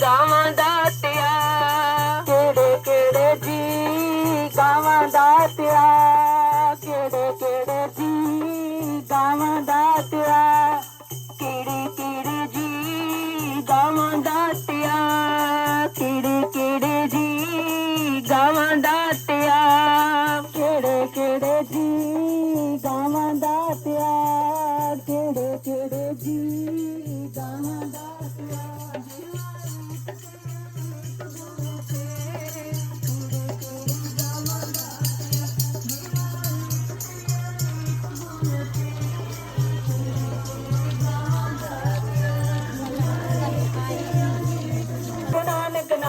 ਗਾਵਾਂ ਦਾਤਿਆ ਕਿਹੜੇ ਕਿਹੜੇ ਜੀ ਗਾਵਾਂ ਦਾਤਿਆ ਕਿਹੜੇ ਕਿਹੜੇ ਜੀ ਗਾਵਾਂ ਦਾਤਿਆ ਕਿਹੜੇ ਕਿਹੜੇ ਜੀ ਗਾਵਾਂ ਦਾਤਿਆ ਕਿਹੜੇ ਕਿਹੜੇ ਜੀ ਗਾਵਾਂ ਦਾਤਿਆ ਕਿਹੜੇ ਕਿਹੜੇ ਜੀ ਗਾਵਾਂ ਦਾਤਿਆ ਕਿਹੜੇ ਕਿਹੜੇ ਜੀ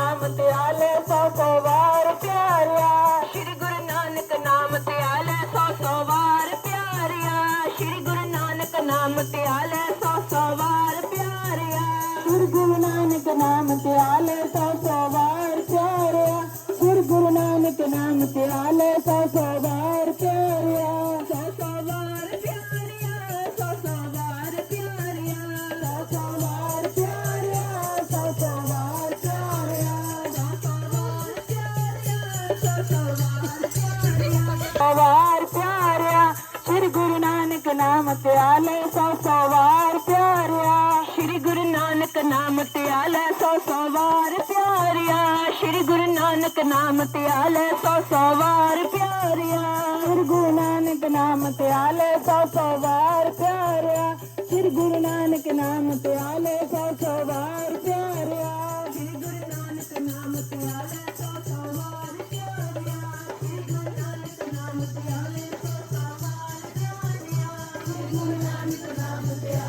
ਨਾਮ ਤੇ ਆਲੇ ਸੋ ਸੋ ਵਾਰ ਪਿਆਰਿਆ। ਸ਼੍ਰੀ ਗੁਰੂ ਨਾਨਕ ਨਾਮ ਤੇ ਆਲੇ ਸੋ ਸੋ ਵਾਰ ਪਿਆਰਿਆ। ਸ਼੍ਰੀ ਗੁਰੂ ਨਾਨਕ ਨਾਮ ਤੇ ਆਲੇ ਸੋ ਸੋ ਵਾਰ ਪਿਆਰਿਆ। ਗੁਰੂ ਗੁਰੂ ਨਾਨਕ ਨਾਮ ਤੇ ਆਲੇ ਸੋ ਸੋ ਵਾਰ ਪਿਆਰਿਆ। ਗੁਰੂ ਗੁਰੂ ਨਾਨਕ ਨਾਮ ਤੇ ਆਲੇ ਸੋ ਸੋ ਸ੍ਰੀ ਗੁਰੂ ਨਾਨਕ ਨਾਮ ਧਿਆਲੇ ਸੋ ਸੋ ਵਾਰ ਪਿਆਰਿਆ। ਸ੍ਰੀ ਗੁਰੂ ਨਾਨਕ ਨਾਮ ਧਿਆਲੇ ਸੋ ਸੋ ਵਾਰ ਪਿਆਰਿਆ। ਸ੍ਰੀ ਗੁਰੂ ਨਾਨਕ ਨਾਮ ਧਿਆਲੇ ਸੋ ਸੋ ਵਾਰ ਪਿਆਰਿਆ। ਸ੍ਰੀ ਗੁਰੂ ਨਾਨਕ ਨਾਮ ਧਿਆਲੇ ਸੋ ਸੋ ਵਾਰ ਪਿਆਰਿਆ। ਸ੍ਰੀ ਗੁਰੂ ਨਾਨਕ ਨਾਮ ਧਿਆਲੇ ਸੋ ਸੋ ਵਾਰ ਪਿਆਰਿਆ। ਸ੍ਰੀ ਗੁਰੂ ਨਾਨਕ ਨਾਮ ਧਿਆਲੇ